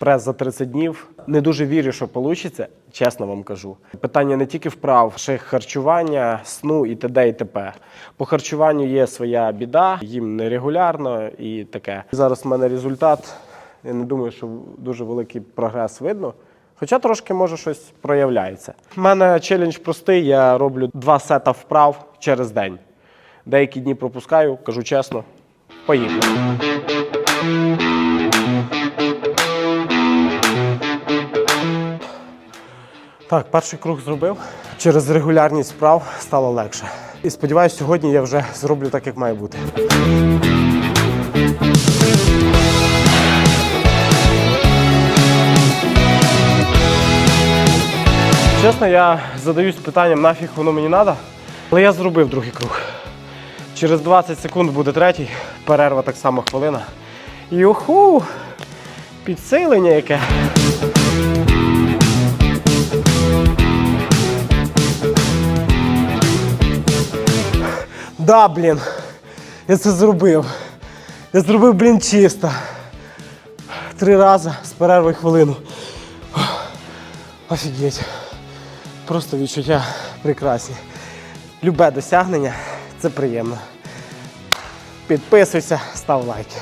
Прес за 30 днів. Не дуже вірю, що вийде, чесно вам кажу. Питання не тільки вправ, ще й харчування, сну і т.д. і т.п. По харчуванню є своя біда, їм нерегулярно і таке. Зараз в мене результат. Я не думаю, що дуже великий прогрес видно. Хоча трошки може щось проявляється. У мене челендж простий, я роблю два сета вправ через день. Деякі дні пропускаю, кажу чесно. Поїхали. Так, перший круг зробив. Через регулярність вправ стало легше. І сподіваюся, сьогодні я вже зроблю так, як має бути. Чесно, я задаюсь питанням, нафіг воно мені треба. Але я зробив другий круг. Через 20 секунд буде третій, перерва так само хвилина. Юху! Підсилення яке. Да, блін. Я це зробив. Я зробив, блін, чисто. Три рази з перервою хвилину. Офігеть. Просто відчуття прекрасні. Любе досягнення це приємно. Підписуйся, став лайки.